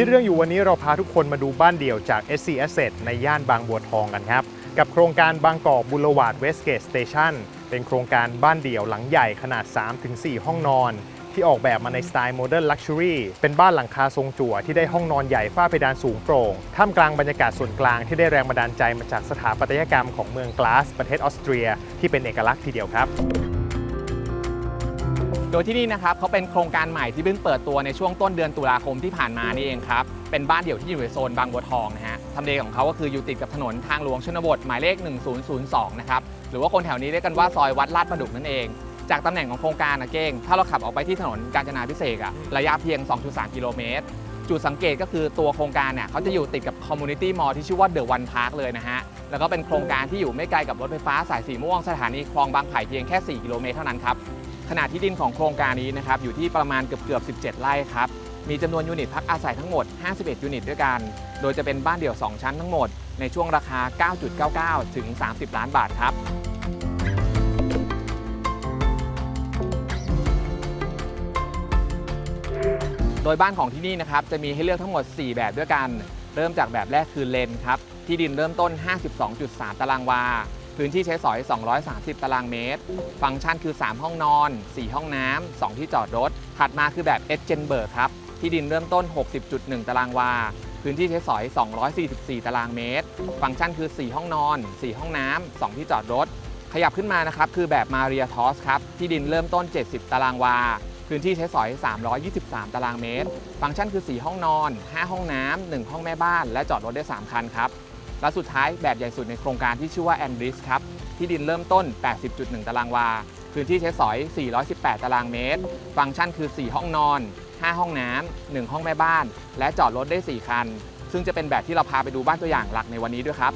คิดเรื่องอยู่วันนี้เราพาทุกคนมาดูบ้านเดี่ยวจาก SC Asset ในย่านบางบัวทองกันครับ กับโครงการบางกอกบุรวาดเวสเกตสเตชันเป็นโครงการบ้านเดี่ยวหลังใหญ่ขนาด 3-4 ห้องนอน ที่ออกแบบมาในสไตล์โมเดิร์นลักชัวรี่เป็นบ้านหลังคาทรงจั่วที่ได้ห้องนอนใหญ่ฝ้าเพดานสูงโปร่ง ท่ามกลางบรรยากาศส่วนกลางที่ได้แรงบันดาลใจมาจากสถาปัตยกรรมของเมืองกลาสประเทศออสเตรีย ที่เป็นเอกลักษณ์ทีเดียวครับ โดยที่นี่นะครับเขาเป็นโครงการใหม่ที่เพิ่งเปิดตัวในช่วงต้นเดือนตุลาคมที่ผ่านมานี่เองครับ เป็นบ้านเดี่ยวที่อยู่ในโซนบางบัวทองนะฮะทำเลของเขาก็คืออยู่ติดกับถนนทางหลวงชนบทหมายเลข 1002 นะครับ หรือว่าคนแถวนี้เรียกกันว่าซอยวัดลาดประดุกนั่นเอง จากตำแหน่งของโครงการนะเก้ง ถ้าเราขับออกไปที่ถนนกาญจนาพิเศษกอะระยะเพียง 2.3 กิโลเมตร จุดสังเกตก็คือตัวโครงการเนี่ยเขาจะอยู่ติดกับคอมมูนิตี้มอลล์ที่ชื่อว่าเดอะวันพาร์คเลยนะฮะ แล้วก็เป็นโครงการที่อยู่ไม่ไกลกับรถไฟฟ้าสายสีม่วงสถานีคลองบางไผ่เพียงแค่ 4 กิโลเมตรเท่านั้นครับ ขนาดที่ดินของโครงการนี้นะครับอยู่ที่ประมาณเกือบเกือบ17 ไร่ครับมีจำนวนยูนิตพักอาศัยทั้งหมด 51 ยูนิตด้วยกัน โดยจะเป็นบ้านเดี่ยว 2 ชั้นทั้งหมด ในช่วงราคา 9.99 ถึง 30 ล้านบาทครับโดยบ้านของที่นี่นะครับจะมีให้เลือกทั้งหมด 4 แบบด้วยกัน เริ่มจากแบบแรกคือเลนครับที่ดินเริ่มต้น 52.3 ตารางวา พื้นที่ใช้สอย 230 ตารางเมตร ฟังก์ชันคือ 3 ห้องนอน 4 ห้องน้ำ 2 ที่จอดรถ ถัดมาคือแบบเอเจนเบิร์ครับ ที่ดินเริ่มต้น 60.1 ตารางวา พื้นที่ใช้สอย 244 ตารางเมตร ฟังก์ชันคือ 4 ห้องนอน 4 ห้องน้ำ 2 ที่จอดรถ ขยับขึ้นมานะครับ คือแบบมาเรียทอสครับ ที่ดินเริ่มต้น 70 ตารางวา พื้นที่ใช้สอย 323 ตารางเมตร ฟังก์ชันคือ 4 ห้องนอน 5 ห้องน้ำ 1 ห้องแม่บ้าน และจอดรถได้ 3 คันครับ และสุดท้ายแบบใหญ่สุดในโครงการที่ชื่อว่าแอนดริสครับที่ดินเริ่มต้น 80.1 ตารางวา พื้นที่ใช้สอย 418 ตารางเมตร ฟังก์ชันคือ 4 ห้องนอน 5 ห้องน้ำ 1 ห้องแม่บ้าน และจอดรถได้ 4 คัน ซึ่งจะเป็นแบบที่เราพาไปดูบ้านตัวอย่างหลักในวันนี้ด้วยครับ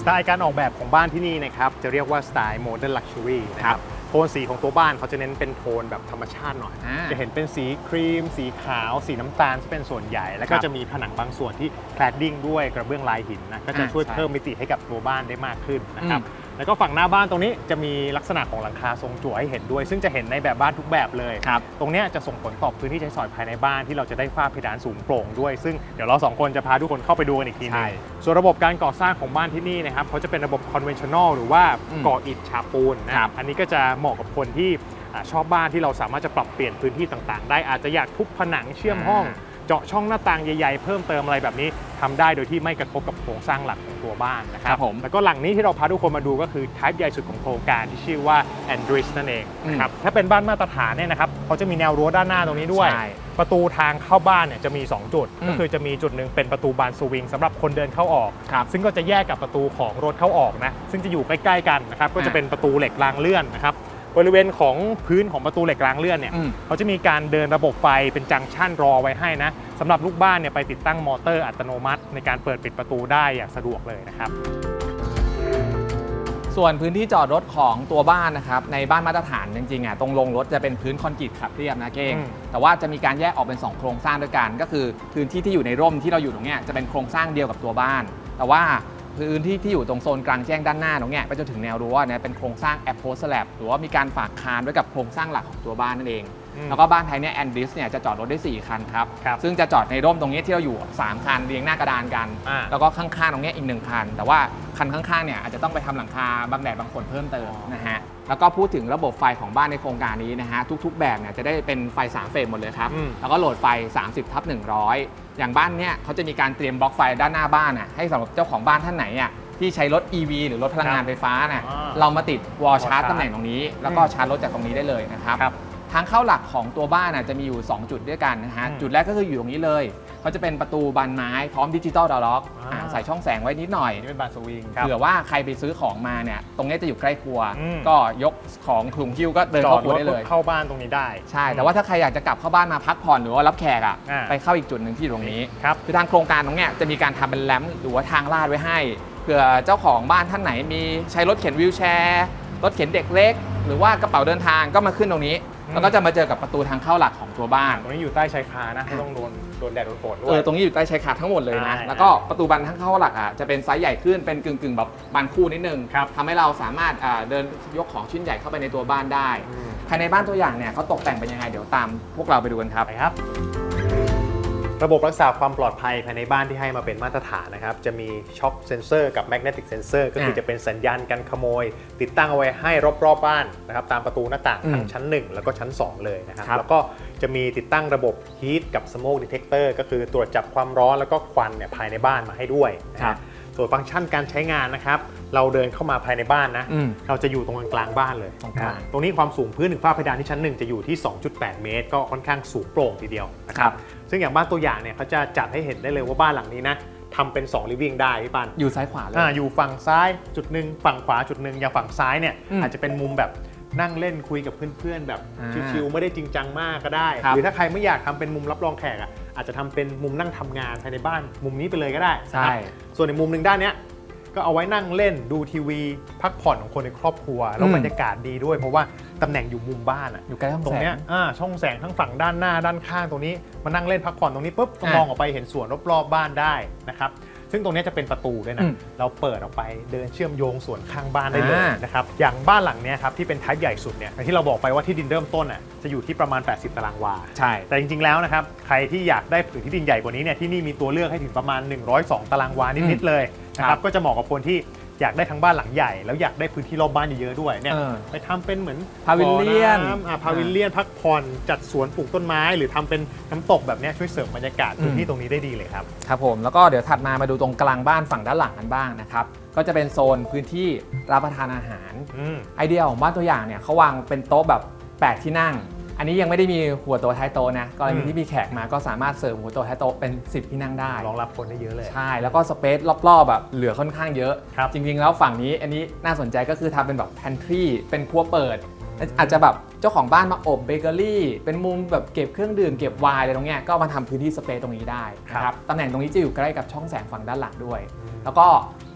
สไตล์การออกแบบของบ้านที่นี่นะครับ จะเรียกว่าสไตล์โมเดิร์นลักชัวรี่นะครับ โทนสีของตัวบ้านเขาจะเน้นเป็นโทนแบบธรรมชาติหน่อย อ่าจะเห็นเป็นสีครีม สีขาว สีน้ำตาลที่เป็นส่วนใหญ่ แล้วก็ครับจะมีผนังบางส่วนที่แคลดดิ้งด้วยกระเบื้องลายหินนะก็จะอ่าช่วยใช่เพิ่มมิติให้กับตัวบ้านได้มากขึ้นนะครับอืม แล้วก็ฝั่งหน้าบ้านตรงนี้จะมีลักษณะของหลังคาทรงจั่วให้เห็นด้วย ซึ่งจะเห็นในแบบบ้านทุกแบบเลยครับตรงเนี้ยจะส่งผลต่อพื้นที่ใช้สอยภายในบ้านที่เราจะได้ฝ้าเพดานสูงโปร่งด้วย ซึ่งเดี๋ยวเราสองคนจะพาทุกคนเข้าไปดูกันอีกทีหนึใช่งส่วนระบบการก่อสร้างของบ้านที่นี่นะครับเขาจะเป็นระบบ conventional หรือว่าอืมก่ออิฐฉาบปูนนะครับ อันนี้ก็จะเหมาะกับคนที่อ่าชอบบ้านที่เราสามารถจะปรับเปลี่ยนพื้นที่ต่างๆ ได้อาจจะอยากทุบผนังเชื่อมห้อง เจาะช่องหน้าต่างใหญ่ๆ เพิ่มเติมอะไรแบบนี้ทำได้โดยที่ไม่กระทบกับโครงสร้างหลักของตัวบ้านนะคครัรับบผมแล้วก็หลังนี้ที่เราพาทุกคนมาดูก็คือ type ใหญ่สุดของโครงการที่ชื่อว่า Andris นั่นเองนะครับถ้าเป็นบ้านมาตรฐานเนี่ยนะครับเขาจะมีแนวรั้วด้านหน้าตรงนี้ด้วยใช่ประตูทางเข้าบ้านเนี่ยจะมี 2 จุดอืมก็คือจะมีจุดหนึ่งเป็นประตูบานสวิงสำหรับคนเดินเข้าออกครับซึ่งก็จะแยกกับประตูของรถเข้าออกนะซึ่งจะอยู่ใกล้ๆกันนะครับก็จะอ่าเป็นประตูเหล็กรางเลื่อนนะครับ บริเวณของพื้นของประตูเหล็กรางเลื่อนเนี่ยอืมเขาจะมีการเดินระบบไฟเป็นจังชั่นรอไว้ให้นะสำหรับลูกบ้านเนี่ยไปติดตั้งมอเตอร์อัตโนมัติ ในการเปิดปิดประตูได้อย่างสะดวกเลยนะครับ ส่วนพื้นที่จอดรถของตัวบ้านนะครับในบ้านมาตรฐานจริงๆอะตรงลงรถจะเป็นพื้นคอนกรีตขับเรียบนะเก้งอืมแต่ว่าจะมีการแยกออกเป็น 2 โครงสร้างด้วยกัน ก็คือพื้นที่ที่อยู่ในร่มที่เราอยู่ตรงเนี้ยจะเป็นโครงสร้างเดียวกับตัวบ้าน แต่ว่า พื้นที่ที่อยู่ตรงโซนกลางแจ้งด้านหน้าตรงเนี้ยไปจนถึงแนวรั้วเนี่ยเป็นโครงสร้างแอปโพสแลบหรือว่ามีการฝากคานไว้กับโครงสร้างหลักของตัวบ้านนั่นเอง แล้วก็บ้านไทยเนี่ยแอนดิสเนี่ยจะจอดรถได้ 4 คันครับ ครับซึ่งจะจอดในร่มตรงนี้ที่เราอยู่ 3 คันเรียงหน้ากระดานกัน อ่า แล้วก็ข้างๆตรงเนี้ยอีกหนึ่งคัน แต่ว่าคันข้างๆเนี่ยอาจจะต้องไปทำหลังคาบางแดดบางฝนเพิ่มเติมนะฮะ แล้วก็พูดถึงระบบไฟของบ้านในโครงการนี้นะฮะ ทุกๆ แบบเนี่ยจะได้เป็นไฟ3เฟสหมดเลยครับ อืม แล้วก็โหลดไฟ 30ทับ100 อย่างบ้านเนี่ยเขาจะมีการเตรียมบล็อกไฟด้านหน้าบ้านอะให้สำหรับเจ้าของบ้านท่านไหนอะที่ใช้รถ EV หรือรถพลังงานไฟฟ้าน่ะอ่าเรามาติดวอลชาร์จ wall charge ตำแหน่งตรงนี้ แล้วก็อืมชาร์จรถจากตรงนี้ได้เลยนะครับ ครับ ทางเข้าหลักของตัวบ้านน่ะจะมีอยู่ 2 จุดด้วยกันนะฮะ อืมจุดแรกก็คืออยู่ตรงนี้เลยเขาจะเป็นประตูบานไม้พร้อมดิจิตอลดอลล็อกอ่า ใส่ช่องแสงไว้นิดหน่อย อันนี้เป็นบานสวิงครับ เผื่อว่าใครไปซื้อของมาเนี่ย ตรงนี้จะอยู่ใกล้ครัว อืม ก็ยกของคลุมหิ้วก็เดินจอเข้าดครัวรถได้เลยเข้าบ้านตรงนี้ได้ ใช่ แต่ว่าถ้าใครอยากจะกลับเข้าบ้านมาพักผ่อนหรือว่ารับแขกอะ อ่า ไปเข้าอีกจุดหนึ่งที่อยู่ตรงนี้ ครับ คือทางโครงการตรงเนี้ยจะมีการทำเป็นแรมป์หรือว่าทางลาดไว้ให้เผื่อเจ้าของบ้านท่านไหนมีใช้รถเข็นวิวแชร์ รถเข็นเด็กเล็ก หรือว่ากระเป๋าเดินทางก็มาขึ้นตรงนี้ แล้วก็จะมาเจอกับประตูทางเข้าหลักของตัวบ้าน ตรงนี้อยู่ใต้ชายคานะไม่ต้องโดนโดนแดดโดนฝนด้เอวยอตรงนี้อยู่ใต้ชายคาทั้งหมดเลยนะ ใช่แล้วก็ประตูบานทางเข้าหลักอะจะเป็นไซส์ใหญ่ขึ้นเป็นกึ่งกึ่งๆแบบบานคู่นิดนึงครับทำให้เราสามารถอ่าเดินยกของชิ้นใหญ่เข้าไปในตัวบ้านได้ อืม ภายในบ้านตัวอย่างเนี่ยเขาตกแต่งเป็นยังไงเดี๋ยวตามพวกเราไปดูกันครับ ไปครับ ระบบรักษาความปลอดภัยภายในบ้านที่ให้มาเป็นมาตรฐานนะครับ จะมีช็อคเซนเซอร์กับแมกเนติกเซนเซอร์ก็คืออ่าจะเป็นสัญญาณการขโมย ติดตั้งเอาไว้ให้รอบๆบ้านนะครับตามประตูหน้าต่างอืมทั้งชั้น 1 แล้วก็ชั้น 2 เลยนะครับครับแล้วก็จะมีติดตั้งระบบ Heat กับ Smoke Detector ก็คือตรวจจับความร้อนแล้วก็ควันเนี่ยภายในบ้านมาให้ด้วยนะฮะส่วนฟังก์ชันการใช้งานนะครับ เราเดินเข้ามาภายในบ้านนะอืมเราจะอยู่ตรงกลางๆบ้านเลย ตรงกลางนะตรงนี้ความสูงพื้นถึงฝ้าเพดานที่ชั้นหนึ่งจะอยู่ที่ 2.8 เมตร ก็ค่อนข้างสูงโปร่งทีเดียวนะคครัรับบ ซึ่งอย่างบ้านตัวอย่างเนี่ยเขาจะจัดให้เห็นได้เลยว่าบ้านหลังนี้นะทำเป็น2 living ได้พี่ปันอยู่ซ้ายขวาเลยอ่าอยู่ฝั่งซ้ายจุดหนึ่งฝั่งขวาจุดหนึ่งอย่างฝั่งซ้ายเนี่ยอืมอาจจะเป็นมุมแบบนั่งเล่นคุยกับเพื่อนๆแบบอ่าชิวๆไม่ได้จริงจังมากก็ได้ครับหรือถ้าใครไม่อยากทำเป็นมุมรับรองแขกอะอาจจะทำเป็นมุมนั่งทำงานภายในบ้าน มุมนี้ไปเลยก็ได้ใช่นะครับส่วนในมุมหนึ่งด้านเนี้ย ก็เอาไว้นั่งเล่นดูทีวี พักผ่อนของคนในครอบครัว แล้วอืมบรรยากาศดีด้วย เพราะว่าตำแหน่งอยู่มุมบ้านอะอยู่ใกล้ห้องตรงแสเนี้งยอ่าช่องแสงทั้งฝั่งด้านหน้าด้านข้างตรงนี้มานั่งเล่นพักผ่อนตรงนี้ปุ๊บก็อะ มองออกไปเห็นสวนรอบๆบ้านได้นะครับ ซึ่งตรงเนี้ยจะเป็นประตูด้วยอืนะมเราเปิดออกไปเดินเชื่อมโยงสวนข้างบ้านได้เลยอ่านนะครับ อย่างบ้านหลังเนี้ยครับที่เป็นไทป์ใหญ่สุดเนี่ยอย่างที่เราบอกไปว่าที่ดินเริ่มต้นอะจะอยู่ที่ประมาณ 80 ตารางวา ใช่ แต่จริงๆ แล้วนะครับ ใครที่อยากได้ผืนที่ดินใหญ่กว่านี้เนี่ยที่นี่มีตัวเลือกให้ถึงประมาณ 102 ตารางวานิดๆเลยนะคครัรับบ ก็จะเหมาะกับคนที่ อยากได้ทั้งบ้านหลังใหญ่ แล้วอยากได้พื้นที่รอบบ้านเยอะๆด้วยเนี่ยเออไปทำเป็นเหมือนพาวิลเลียนบ่อำอ่าพาวิลเลียนพักผ่อนจัดสวนปลูกต้นไม้ หรือทำเป็นน้ำตกแบบเนี้ยช่วยเสริมบรรยากาศพื้นที่ตรงนี้ได้ดีเลยครับ ครับผมแล้วก็เดี๋ยวถัดมามาดูตรงกลางบ้านฝั่งด้านหลังกันบ้างนะครับก็จะเป็นโซนพื้นที่รับประทานอาหาร อืม ไอเดียของบ้านตัวอย่างเนี่ยเขาวางเป็นโต๊ะแบบแปดที่นั่ง อันนี้ยังไม่ได้มีหัวโต๊ะท้ายโต๊ะนะกรณีอืมที่มีแขกมาก็สามารถเสริมหัวโต๊ะท้ายโต๊ะเป็น 10 ที่นั่งได้ รองรับคนได้เยอะเลย ใช่ แล้วก็สเปซรอบๆแบบเหลือค่อนข้างเยอะครับจริงๆ แล้วฝั่งนี้อันนี้น่าสนใจก็คือทำเป็นแบบ pantry เป็นครัวเปิด อาจจะแบบเจ้าของบ้านมาอบเบเกอรี่ เป็นมุมแบบเก็บเครื่องดื่มเก็บไวน์อะไรตรงเนี้ยก็เอามาทำพื้นที่สเปซตรงนี้ได้นะคครัรับบตำแหน่งตรงนี้จะอยู่ใกล้กับช่องแสงฝั่งด้านหลังด้วยอืมแล้วก็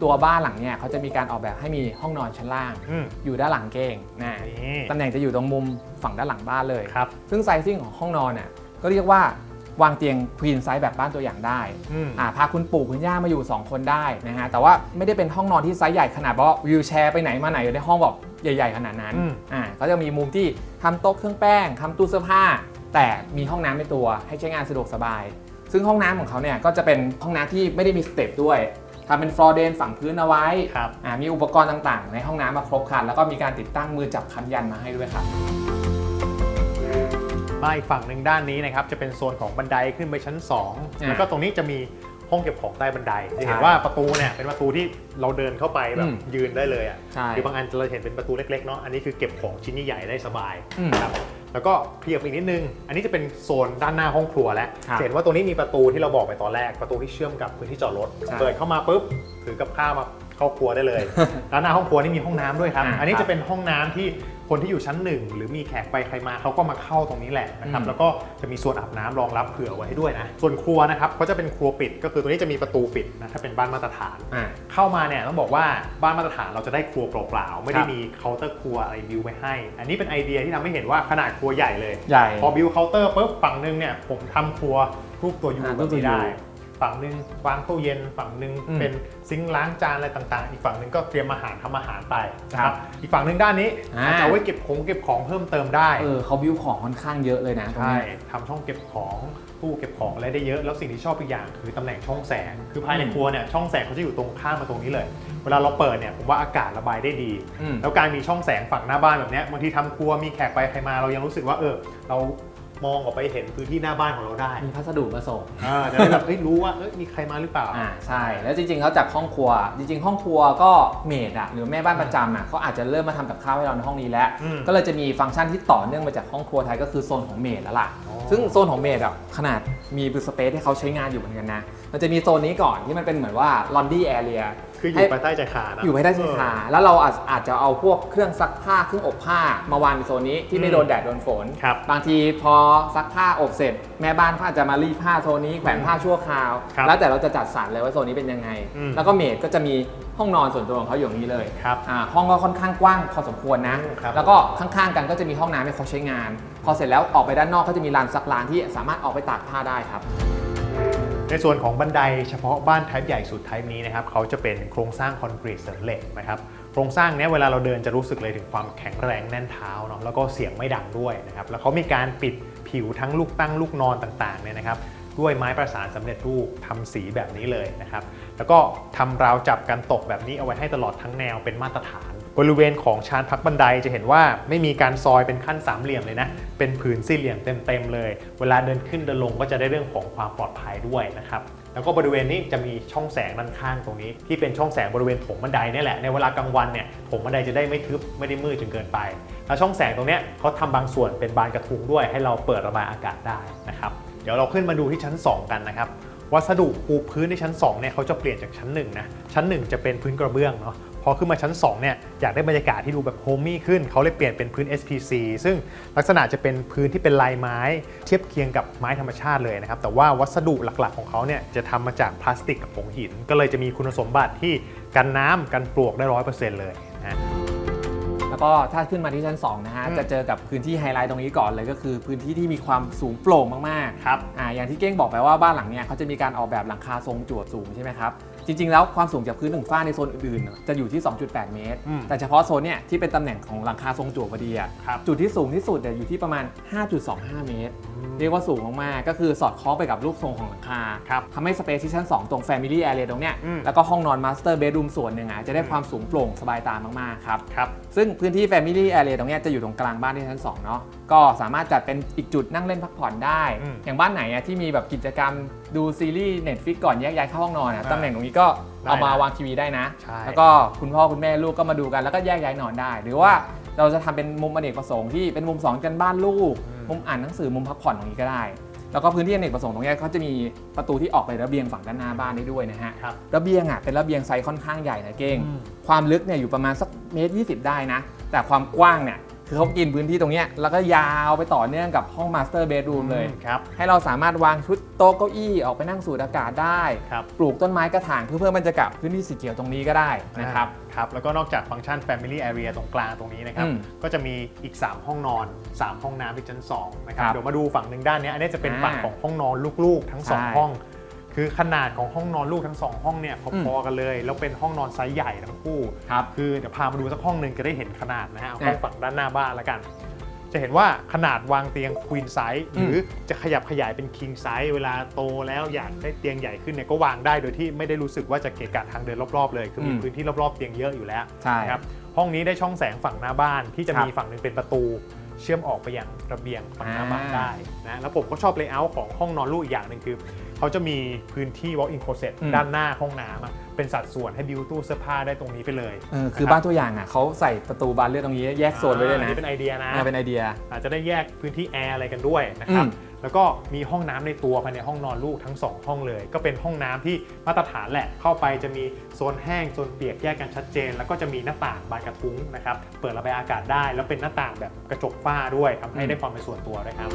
ตัวบ้านหลังเนี่ยเขาจะมีการออกแบบให้มีห้องนอนชั้นล่างอืมอยู่ด้านหลังเก้งนะนี่ตำแหน่งจะอยู่ตรงมุมฝั่งด้านหลังบ้านเลยครับซึ่งไซซิ่งของห้องนอนเนี่ยก็เรียกว่า วางเตียงควีนไซส์แบบบ้านตัวอย่างได้อืม อ่าพาคุณปู่คุณย่ามาอยู่ 2 คนได้นะฮะแต่ว่าไม่ได้เป็นห้องนอนที่ไซส์ใหญ่ขนาดว่าวิวแชร์ไปไหนมาไหนอยู่ในห้องแบบใหญ่ ๆ ขนาดนั้นอืม อ่าก็จะมีมุมที่ทำโต๊ะเครื่องแป้งทำตู้เสื้อผ้า แต่มีห้องน้ำในตัวให้ใช้งานสะดวกสบาย ซึ่งห้องน้ำของเขาเนี่ยก็จะเป็นห้องน้ำที่ไม่ได้มีสเต็ปด้วยทำเป็นฟลอร์เดนฝังพื้นเอาไว้ ครับ อ่ามีอุปกรณ์ต่างๆ ในห้องน้ำมาครบครัน แล้วก็มีการติดตั้งมือจับคันยันมาให้ด้วยครับ มาอีกฝั่งหนึ่งด้านนี้นะครับจะเป็นโซนของบันไดขึ้นไปชั้น2อ่าแล้วก็ตรงนี้จะมีห้องเก็บของใต้บันไดจะเห็นใช่ว่าประตูเนี่ยเป็นประตูที่เราเดินเข้าไปแบอืบมยืนได้เลยอะใช่หรือบางอันเราเห็นเป็นประตูเล็กๆเนาะอันนี้คือเก็บของชิ้นใหญ่ๆได้สบายอืมครับแล้วก็เพียบอีกนิดนึง อันนี้จะเป็นโซนด้านหน้าห้องครัวแล้วครับจะเห็นว่าตรงนี้มีประตูที่เราบอกไปตอนแรกประตูที่เชื่อมกับพื้นที่จอดรถใช่เปิดเข้ามาปุ๊บถือกับข้าวมา เข้าครัวได้เลยด้านหน้าห้องครัวนี่มีห้องน้ำด้วยครับ อ่าอันนี้ครับจะเป็นห้องน้ำที่คนที่อยู่ชั้นหนึ่งหรือมีแขกไปใครมาเขาก็มาเข้าตรงนี้แหละนะครับอืม แล้วก็จะมีส่วนอาบน้ำรองรับเผื่อไว้ให้ด้วยนะ ส่วนครัวนะครับก็จะเป็นครัวปิด ก็คือตัวนี้จะมีประตูปิดนะถ้าเป็นบ้านมาตรฐาน อ่า เข้ามาเนี่ยต้องบอกว่าบ้านมาตรฐานเราจะได้ครัวเปล่าๆไม่ได้ครับ มีเคาน์เตอร์ครัวอะไรบิวไว้ให้ อันนี้เป็นไอเดียที่ทำให้เห็นว่าขนาดครัวใหญ่เลย ใหญ่ พอบิวเคาน์เตอร์ปุ๊บฝั่งหนึงเนี่ยผมทำครัวรูปตัวยูอ่าแบบรูปตัวนี้ U ได้ ฝั่งหนึ่งวางตู้เย็นฝั่งหนึ่งอืมเป็นซิงค์ล้างจานอะไรต่างๆ อีกฝั่งหนึ่งก็เตรียมอาหารทำอาหารไปนะคครัรับบอีกฝั่งหนึ่งด้านนี้อ่า อาจจะเอาไว้เก็บของเก็บของเพิ่มเติมได้ เออเขาบิวของค่อนข้างเยอะเลยนะตรงใช่นี้ทำช่องเก็บของตู้เก็บของอะไรได้เยอะ แล้วสิ่งที่ชอบอีกอย่างคือตำแหน่งช่องแสง คือภายในอืมครัวเนี่ยช่องแสงเขาจะอยู่ตรงข้ามมาตรงนี้เลย เวลาเราเปิดเนี่ยผมว่าอากาศระบายได้ดี อืมแล้วการมีช่องแสงฝั่งหน้าบ้านแบบเนี้ยบางทีทำครัวมีแขกไปใครมาเรายังรู้สึกว่าเออเรา มองออกไปเห็นพื้นที่หน้าบ้านของเราได้มีพัสดุมาส่งอ่าจะได้แบบเอ้ยรู้ว่าเอ้ยมีใครมาหรือเปล่า อ่าใช่ แล้วจริงๆแล้วจากห้องครัว จริง ๆ ห้องครัวก็เมดอะหรือแม่บ้านประจำอะเขาอาจจะเริ่มมาทำกับข้าวให้เราในห้องนี้แล้ว อืมก็เลยจะมีฟังก์ชันที่ต่อเนื่องมาจากห้องครัวไทยก็คือโซนของเมดแล้วล่ะ อ๋อ ซึ่งโซนของเมดอะขนาดมีสเปซให้เขาใช้งานอยู่เหมือนกันนะ มันจะมีโซนนี้ก่อนที่มันเป็นเหมือนว่า laundry area คืออให้ยู่ ภายใต้ชายคานะอยู่ให้ได้ชายคาแล้วเราอาจอาจจะเอาพวกเครื่องซักผ้าเครื่องอบผ้ามาวางในโซนนี้ที่ไม่โดนแดดโดนฝนครับบางทีพอซักผ้าอบเสร็จ แม่บ้านเขาอาจจะมารีดผ้าโซนนี้แขวนผ้าชั่วคราวครับแล้วแต่เราจะจัดสรรเลยว่าโซนนี้เป็นยังไงอืมแล้วก็เมดก็จะมีห้องนอนส่วนตัวของเขาอยู่ตรงนี้เลยครับอ่าห้องก็ค่อนข้างกว้างพอสมควรนะอืมครับแล้วก็ข้างๆกันก็จะมีห้องน้ำให้เขาใช้งาน พอเสร็จแล้วออกไปด้านนอกก็จะมีลานซักล้างที่สามารถออกไปตากผ้าได้ครับ ในส่วนของบันไดเฉพาะบ้านไทป์ใหญ่สุดไทป์นี้นะครับเขาจะเป็นโครงสร้างคอนกรีตเสริมเหล็กนะครับโครงสร้างเนี้ยเวลาเราเดินจะรู้สึกเลยถึงความแข็งแรงแน่นเท้าเนาะแล้วก็เสียงไม่ดังด้วยนะครับแล้วเขามีการปิดผิวทั้งลูกตั้งลูกนอนต่างๆเนี่ยนะครับด้วยไม้ประสานสำเร็จรูปทำสีแบบนี้เลยนะครับแล้วก็ทำราวจับกันตกแบบนี้เอาไว้ให้ตลอดทั้งแนวเป็นมาตรฐาน บริเวณของชานพักบันไดจะเห็นว่าไม่มีการซอยเป็นขั้นสามเหลี่ยมเลยนะ เป็นผืนสี่เหลี่ยมเต็มๆเลย เวลาเดินขึ้นเดินลงก็จะได้เรื่องของความปลอดภัยด้วยนะครับแล้วก็บริเวณนี้จะมีช่องแสงด้านข้างตรงนี้ ที่เป็นช่องแสงบริเวณโถงบันไดนี่แหละในเวลากลางวันเนี่ยโถงบันไดจะได้ไม่ทึบไม่ได้มืดจนเกินไป แล้วช่องแสงตรงนี้เขาทำบางส่วนเป็นบานกระทุงด้วย ให้เราเปิดระบายอากาศได้นะครับเดี๋ยวเราขึ้นมาดูที่ชั้น 2 กันนะครับวัสดุปูพื้นในชั้น2เนี่ยเขาจะเปลี่ยนจากชั้น1นะชั้น 1 จะเป็นพื้นกระเบื้องเนาะ พอขึ้นมาชั้น2เนี่ยอยากได้บรรยากาศที่ดูแบบโฮมมี่ขึ้นเขาเลยเปลี่ยนเป็นพื้น SPC ซึ่งลักษณะจะเป็นพื้นที่เป็นลายไม้เทียบเคียงกับไม้ธรรมชาติเลยนะครับแต่ว่าวัสดุหลักๆของเขาเนี่ยจะทำมาจากพลาสติกกับผงหิน ก็เลยจะมีคุณสมบัติที่กันน้ำกันปลวกได้ร้อยเปอร์เซ็นต์เลยนะแล้วก็ถ้าขึ้นมาที่ชั้น2นะฮะอืมจะเจอกับพื้นที่ไฮไลท์ตรงนี้ก่อนเลยก็คือพื้นที่ที่มีความสูงโปร่งมากๆครับอ่าอย่างที่เก้งบอกไปว่าบ้านหลังเนี้ยเขาจะมีการออกแบบหลังคาทรงจั่วสูงใช่ไหมครับ จริง ๆ แล้วความสูงจากพื้นถึงฝ้าในโซนอื่นๆ จะอยู่ที่ 2.8 เมตร อืมแต่เฉพาะโซนเนี้ยที่เป็นตำแหน่งของหลังคาทรงจั่วพอดีอะครับ จุดที่สูงที่สุดเนี่ยอยู่ที่ประมาณ 5.25 เมตร เรียกว่าสูงมากๆก็คือสอดคล้องไปกับรูปทรงของหลังคาครับทำให้สเปซที่ชั้น 2 ตรง Family Area ตรงเนี้ยอืม แล้วก็ห้องนอน Master Bedroom ส่วนหนึ่งอะจะได้ความสูงโปร่งสบายตามากๆครับ ครับ ซึ่งพื้นที่ Family Area ตรงเนี้ยจะอยู่ตรงกลางบ้านที่ชั้น 2 เนาะก็สามารถจัดเป็นอีกจุดนั่งเล่นพักผ่อนได้ อืมอย่างบ้านไหนอะที่มีแบบกิจกรรม ดูซีรีส์ Netflix ก่อนแยกย้ายเข้าห้องนอนอะอ่าตำแหน่งตรงนี้ก็ได้เอามานะวางทีวีได้นะ ใช่ แล้วก็คุณพ่อคุณแม่ลูกก็มาดูกันแล้วก็แยกย้ายนอนได้ หรือว่าเราจะทำเป็นมุมอเนกประสงค์ที่เป็นมุมสอนกันบ้านลูกอืมมุมอ่านหนังสือมุมพักผ่อนตรงนี้ก็ได้ แล้วก็พื้นที่อเนกประสงค์ตรงเนี้ยเขาจะมีประตูที่ออกไประเบียงฝั่งด้านหน้าบ้านได้ด้วยนะฮะ ครับ ระเบียงอะเป็นระเบียงไซส์ค่อนข้างใหญ่นะเก้ง อืม ความลึกเนี่ยอยู่ประมาณสักเมตรยีได้นะ แต่ความกว้างเนี่ย คือเขากินพื้นที่ตรงเนี้ยแล้วก็ยาวไปต่อเนื่องกับห้องมาสเตอร์เบดรูมเลย ครับ ให้เราสามารถวางชุดโต๊ะเก้าอี้ออกไปนั่งสูดอากาศได้ ครับปลูกต้นไม้กระถางเพื่อเพิ่มบรรยากาศพื้นที่สีเขียวตรงนี้ก็ได้นะครับ ครับ แล้วก็นอกจากฟังก์ชัน Family Area ตรงกลางตรงนี้นะครับ อืมก็จะมีอีก 3 ห้องนอน 3 ห้องน้ำที่ชั้น2นะครับ ครับเดี๋ยวมาดูฝั่งหนึ่งด้านเนี้ยอันนี้จะเป็นอ่าฝั่งของห้องนอนลูกๆ ทั้ง ใช่2 ห้อง คือขนาดของห้องนอนลูกทั้ง2ห้องเนี่ยพอๆกันเลย แล้วเป็นห้องนอนไซส์ใหญ่ทั้งคู่ครับคือเดี๋ยวพามาดูสักห้องหนึ่งจะได้เห็นขนาดนะฮะเอาห้องอะฝั่งด้านหน้าบ้านแล้วกัน จะเห็นว่าขนาดวางเตียงควีนไซส์หรือจะขยับขยายเป็นคิงไซส์เวลาโตแล้วอยากได้เตียงใหญ่ขึ้นเนี่ยก็วางได้โดยที่ไม่ได้รู้สึกว่าจะเกะกะทางเดินรอบๆเลย คือมีอืมพื้นที่รอบๆเตียงเยอะอยู่แล้วใช่นะครับห้องนี้ได้ช่องแสงฝั่งหน้าบ้านที่จะครับมีฝั่งหนึ่งเป็นประตูเชื่อมออกไปยังระเบียงฝั่งหน้าบ้านอ่าได้นะแล้วผมก็ชอบเลเยอร์ของห้องนอนลูกอีกอย่างหนึ่งคือ เขาจะมีพื้นที่ walk-in closet ด้านหน้าห้องน้ำอะเป็นสัดส่วนให้บิวตู้เสื้อผ้าได้ตรงนี้ไปเลยเออคือบ้านตัวอย่างอะเขาใส่ประตูบานเลื่อนตรงนี้แยกโซนไว้ด้วยนะอ่านี่เป็นไอเดียนะอ่าเป็นไอเดียอาจจะได้แยกพื้นที่แอร์อะไรกันด้วยนะครับอืมแล้วก็มีห้องน้ำในตัวภายในห้องนอนลูกทั้ง 2 ห้องเลย ก็เป็นห้องน้ำที่มาตรฐานแหละ เข้าไปจะมีโซนแห้งโซนเปียกแยกกันชัดเจน แล้วก็จะมีหน้าต่างบานกระทุ้งนะครับเปิดระบายอากาศได้ แล้วเป็นหน้าต่างแบบกระจกฝ้าด้วยทำให้ได้ความเป็นส่วนตัวด้วยครับ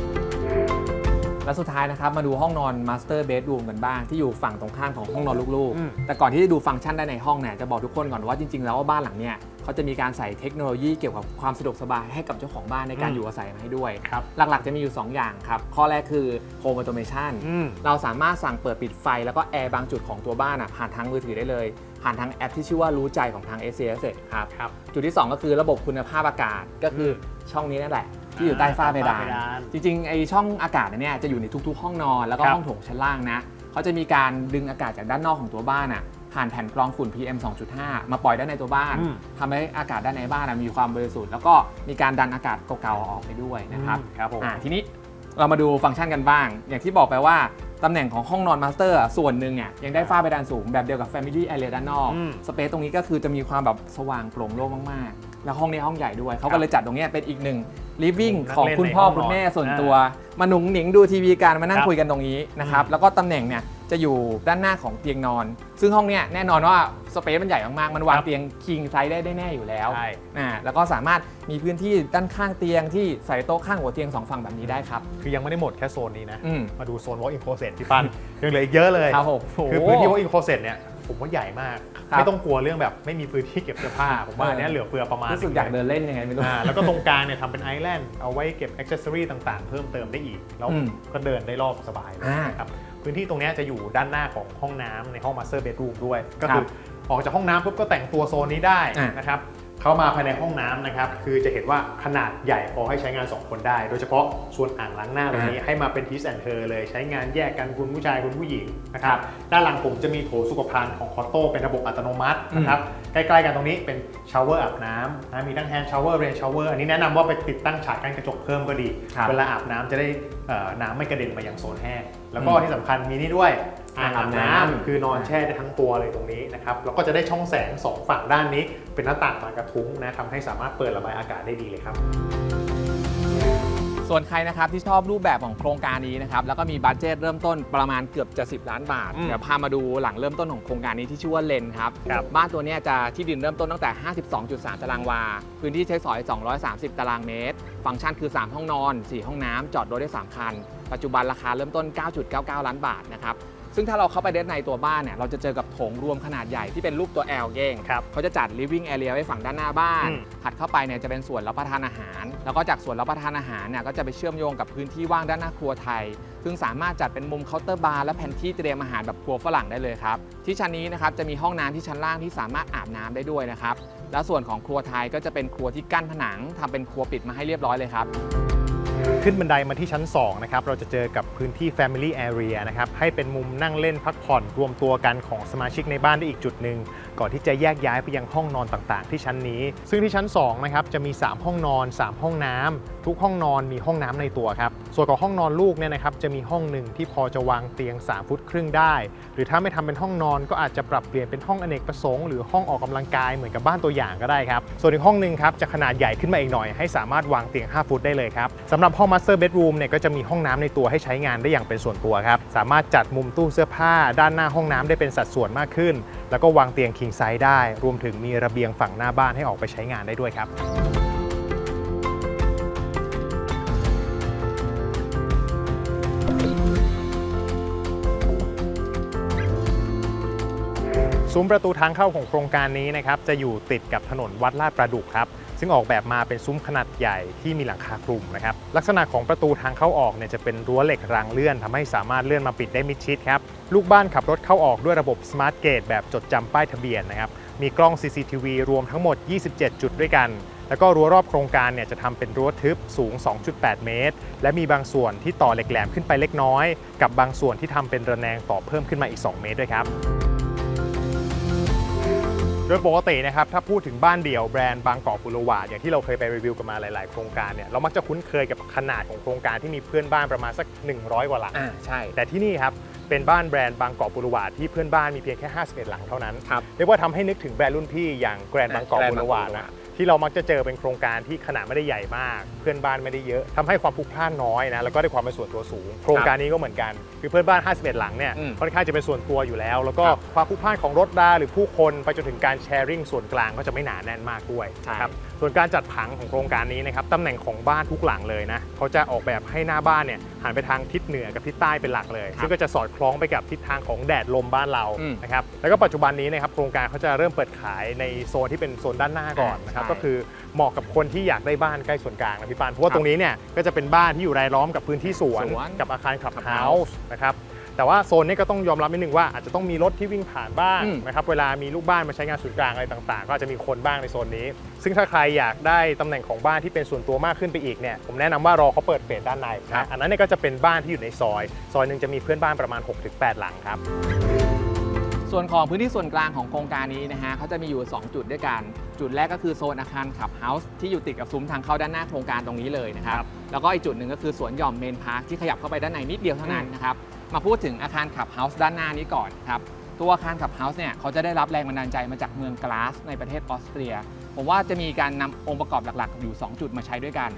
และสุดท้ายนะครับมาดูห้องนอน Master Bedroom กันบ้างที่อยู่ฝั่งตรงข้ามของห้องนอนลูกอืม ๆ แต่ก่อนที่จะดูฟังก์ชันได้ในห้องเนี่ยจะบอกทุกคนก่อนว่าจริงๆ แล้วว่าบ้านหลังเนี่ยเขาจะมีการใส่เทคโนโลยีเกี่ยวกับความสะดวกสบายให้กับเจ้าของบ้านในการอืมอยู่อาศัยมาให้ด้วย ครับ หลักๆจะมีอยู่ 2 อย่างครับ ข้อแรกคือ Home Automation อืม เราสามารถสั่งเปิดปิดไฟแล้วก็แอร์บางจุดของตัวบ้านอะผ่านทางมือถือได้เลย ผ่านทางแอปที่ชื่อว่ารู้ใจของทาง s c s ครับ ครับ จุดที่ 2 ก็คือระบบคุณภาพอากาศก็คือช่องนี้นั่นแหละ ที่อยู่ใต้ฝ้าเพดาฝ้าเพดานนจริงๆไอช่องอากาศเนี่ยจะอยู่ในทุกๆ ห้องนอนแล้วก็ครับ ห้องโถงชั้นล่างนะเขาจะมีการดึงอากาศจากด้านนอกของตัวบ้านอะผ่านแผ่นกรองฝุ่น PM 2.5 มาปล่อยด้านในตัวบ้านอืมทำให้อากาศด้านในบ้านอะมีความบริสุทธิ์แล้วก็มีการดันอากาศเก่าๆออกไปด้วยนะครับอืมครับผม อ่าทีนี้เรามาดูฟังก์ชันกันบ้าง อย่างที่บอกไปว่าตำแหน่งของห้องนอนมาสเตอร์ส่วนหนึ่งเนี่ยยังได้ฝ้าเพดานสูงแบบเดียวกับ Family Area ด้านนอกอืม สเปซตรงนี้ก็คือจะมีความแบบสว่างโปร่งโล่งมากๆ แล้วห้องนี้ห้องใหญ่ด้วย เขาก็เลยจัดตรงเนี้ยเป็นอีกหนึ่ง living นั่งของเล่นคุณพ่อในห้องนอนคุณแม่ส่วนตัว มาหนุงหนิงดูทีวีกันมานั่งครับคุยกันตรงนี้นะครับอืมแล้วก็ตำแหน่งเนี่ยจะอยู่ด้านหน้าของเตียงนอน ซึ่งห้องเนี้ยแน่นอนว่าสเปซมันใหญ่มากๆ มันวางครับเตียงคิงไซส์ได้แน่ๆอยู่แล้วใช่อ่าแล้วก็สามารถมีพื้นที่ด้านข้างเตียงที่ใส่โต๊ะข้างหัวเตียงสองฝั่งแบบนี้ได้ครับ คือยังไม่ได้หมดแค่โซนนี้นะอืมมาดูโซน walk-in closet ที่ปั้นยังเหลืออีกเยอะเลยครับผมโอ้โหคือพื้นที่ walk-in closet เนี่ย ผมว่าใหญ่มาก ครับ ไม่ต้องกลัวเรื่องแบบไม่มีพื้นที่เก็บเสื้อผ้า ผมว่าอันเนี้ยเหลือเฟือประมาณรู้สึกหอยากงเดินเล่นยังไงไม่รู้ อ่าแล้วก็ตรงกลางเนี่ยทำเป็นไอแลนด์เอาไว้เก็บอ็อกเซอรี่ต่างๆ เพิ่มเติมได้อีก แล้วอืมก็เดินได้รอบสบายเลยอ่านะครับพื้นที่ตรงเนี้ยจะอยู่ด้านหน้าของห้องน้ำในห้อง master bedroom ด้วย ก็ครัคืบอออกจากห้องน้ำปุ๊บก็แต่งตัวโซนนี้ได้อ่านนะครับ เข้ามาภายในห้องน้ำนะครับ คือจะเห็นว่าขนาดใหญ่พอให้ใช้งาน 2 คนได้ โดยเฉพาะส่วนอ่างล้างหน้าตรงนี้ให้มาเป็นทีสแอนเธอเลยใช้งานแยกกันคุณผู้ชายคุณผู้หญิงนะครับด้านหลังผมจะมีโถสุขภัณฑ์ของคอโต้เป็นระบบอัตโนมัตินะครับใกล้ๆกันตรงนี้เป็นชาวเวอร์อาบน้ำนะมีทั้งแฮนด์ชาวเวอร์เรนชาวเวอร์อันนี้แนะนำว่าไปติดตั้งฉากกั้นกระจกเพิ่มก็ดีครับเวลาอาบน้ำจะได้เอ่อน้ำไม่กระเด็นมายังโซนแห้งแล้วก็อืมที่สำคัญมีนี่ด้วยอ่างอาบน้อ่างอาบน้ำำคือนอนแช่ได้ทั้งตัวเลยตรงนี้นะครับแล้วก็จะได้ช่องแสงสองฝั่งด้านนี้ เป็นหน้าต่างบานกระทุ้งนะทำให้สามารถเปิดระบายอากาศได้ดีเลยครับ ส่วนใครนะครับที่ชอบรูปแบบของโครงการนี้นะครับแล้วก็มีบัตเจตเริ่มต้นประมาณเกือบจะ10ล้านบาทอืมเดี๋ยวพามาดูหลังเริ่มต้นของโครงการนี้ที่ชื่อว่าเลนครับครับบ้านตัวเนี้ยจะที่ดินเริ่มต้นตั้งแต่ 52.3 ตารางวา พื้นที่ใช้สอย 230 ตารางเมตร ฟังก์ชันคือ 3 ห้องนอน 4 ห้องน้ำจอดรถได้ 3 คัน ปัจจุบันราคาเริ่มต้น 9.99 ล้านบาทนะครับ ซึ่งถ้าเราเข้าไปด้านในตัวบ้านเนี่ยเราจะเจอกับโถงรวมขนาดใหญ่ที่เป็นรูปตัว L เก้งครับ เขาจะจัด living area ไว้ฝั่งด้านหน้าบ้าน อืม ถัดเข้าไปเนี่ยจะเป็นส่วนรับประทานอาหาร แล้วก็จากส่วนรับประทานอาหารเนี่ยก็จะไปเชื่อมโยงกับพื้นที่ว่างด้านหน้าครัวไทย ซึ่งสามารถจัดเป็นมุมเคาน์เตอร์บาร์และแผนที่เตรียมอาหารแบบครัวฝรั่งได้เลยครับ ที่ชั้นนี้นะครับจะมีห้องน้ำที่ชั้นล่างที่สามารถอาบน้ำได้ด้วยนะครับ แล้วส่วนของครัวไทยก็จะเป็นครัวที่กั้นผนังทำเป็นครัวปิดมาให้เรียบร้อยเลยครับ ขึ้นบันไดมาที่ชั้น2นะครับเราจะเจอกับพื้นที่ Family Area นะครับให้เป็นมุมนั่งเล่นพักผ่อนรวมตัวกันของสมาชิกในบ้านได้อีกจุดหนึ่ง ก่อนที่จะแยกย้ายไปยังห้องนอนต่างๆ ที่ชั้นนี้ ซึ่งที่ชั้น2นะครับจะมี 3 ห้องนอน 3 ห้องน้ำทุกห้องนอนมีห้องน้ำในตัวครับส่วนของห้องนอนลูกเนี่ยนะครับจะมีห้องหนึ่งที่พอจะวางเตียง 3 ฟุตครึ่งได้ หรือถ้าไม่ทำเป็นห้องนอนก็อาจจะปรับเปลี่ยนเป็นห้องอเนกประสงค์หรือห้องออกกำลังกายเหมือนกับบ้านตัวอย่างก็ได้ครับส่วนอีกห้องหนึ่งครับจะขนาดใหญ่ขึ้นมาอีกหน่อย ให้สามารถวางเตียง 5 ฟุตได้เลยครับสำหรับห้อง Master Bedroom เนี่ยก็จะมีห้องน้ำในตัวให้ใช้งานได้อย่างเป็นส่วนตัวครับสามารถจัดมุมตู้เสื้อผ้า ด้านหน้าห้องน้ำได้เป็นสัดส่วนมากขึ้น แล้วก็วางเตียง king size ได้ รวมถึงมีระเบียงฝั่งหน้าบ้านให้ออกไปใช้งานได้ด้วยครับซุ้มประตูทางเข้าของโครงการนี้นะครับจะอยู่ติดกับถนนวัดลาดประดุกครับ ซึ่งออกแบบมาเป็นซุ้มขนาดใหญ่ที่มีหลังคาคลุมนะครับลักษณะของประตูทางเข้าออกเนี่ยจะเป็นรั้วเหล็กรางเลื่อนทำให้สามารถเลื่อนมาปิดได้มิดชิดครับลูกบ้านขับรถเข้าออกด้วยระบบ Smart Gate แบบจดจำป้ายทะเบียนนะครับมีกล้อง CCTV รวมทั้งหมด 27 จุดด้วยกันแล้วก็รั้วรอบโครงการเนี่ยจะทำเป็นรั้วทึบสูง 2.8 เมตร และมีบางส่วนที่ต่อเหล็กแหลมขึ้นไปเล็กน้อย กับบางส่วนที่ทำเป็นระแนงต่อเพิ่มขึ้นมาอีก 2 เมตรด้วยครับ โดยปกตินะครับถ้าพูดถึงบ้านเดี่ยวแบรนด์บางกอกบุรวาดอย่างที่เราเคยไปรีวิวกันมาหลาย ๆ โครงการเนี่ยเรามักจะคุ้นเคยกับขนาดของโครงการที่มีเพื่อนบ้านประมาณสัก 100 กว่าหลังอ่าใช่ แต่ที่นี่ครับเป็นบ้านแบรนด์บางกอกบุรวาดที่เพื่อนบ้านมีเพียงแค่ 51 หลังเท่านั้นครับเรียกว่าทำให้นึกถึงแบรนด์รุ่นพี่อย่างแกรนด์บางกอก Grand บุรวาด Bangkok นะ ที่เรามักจะเจอเป็นโครงการที่ขนาดไม่ได้ใหญ่มาก เพื่อนบ้านไม่ได้เยอะทำให้ความพลุกพล่านน้อยนะแล้วก็ได้ความเป็นส่วนตัวสูง โครงการนี้ก็เหมือนกันคือเพื่อนบ้าน 51 หลังเนี่ยอืมค่อนข้างจะเป็นส่วนตัวอยู่แล้ว แล้วก็ครับความพลุกพล่านของรถราหรือผู้คนไปจนถึงการแชร์ริ่งส่วนกลางก็จะไม่หนาแน่นมากด้วยใช่นะครับ ส่วนการจัดผังของโครงการนี้นะครับตำแหน่งของบ้านทุกหลังเลยนะเขาจะออกแบบให้หน้าบ้านเนี่ยหันไปทางทิศเหนือกับทิศใต้เป็นหลักเลย ซึ่งก็จะสอดคล้องไปกับทิศทางของแดดลมบ้านเราอืมนะครับแล้วก็ปัจจุบันนี้นะครับโครงการเขาจะเริ่มเปิดขายในโซนที่เป็นโซนด้านหน้าก่อนนะครับใช่ ก็คือเหมาะกับคนที่อยากได้บ้านใกล้ส่วนกลางนะพี่ปานเพราะว่าครับตรงนี้เนี่ยก็จะเป็นบ้านที่อยู่รายล้อมกับพื้นที่สวน สวน กับอาคารขับ Club เฮา House ส์นะครับ แต่ว่าโซนนี้ก็ต้องยอมรับนิดนึงว่าอาจจะต้องมีรถที่วิ่งผ่านบ้างอืม นะครับเวลามีลูกบ้านมาใช้งานศูนย์กลางอะไรต่างๆ ก็อาจจะมีคนบ้างในโซนนี้ ซึ่งถ้าใครอยากได้ตำแหน่งของบ้านที่เป็นส่วนตัวมากขึ้นไปอีกเนี่ยผมแนะนำว่ารอเขาเปิดเฟสด้านในครันะบอันนั้นเนี่ยก็จะเป็นบ้านที่อยู่ในซอย ซอยหนึ่งจะมีเพื่อนบ้านประมาณ 6-8 หลังครับ ส่วนของพื้นที่ส่วนกลางของโครงการนี้นะฮะเขาจะมีอยู่ 2 จุดด้วยกัน จุดแรกก็คือโซนอาคารขับเฮาส์ที่อยู่ติดกับซุ้มทางเข้าด้านหน้าโครงการตรงนี้เลยนะครัครับบแล้วก็อีกจุดหนึ่งก็คือสวนหย่อมเมนพาร์คที่ขยับเข้าไปด้านในนิดเดียวเท่านั้นนะครับ มาพูดถึงอาคารขับเฮาส์ด้านหน้านี้ก่อนครับ ตัวอาคารขับเฮาส์เนี่ยเขาจะได้รับแรงบันดาลใจมาจากเมืองกลาสในประเทศออสเตรีย ผมว่าจะมีการนำองค์ประกอบหลักๆ อยู่ 2 จุดมาใช้ด้วยกัน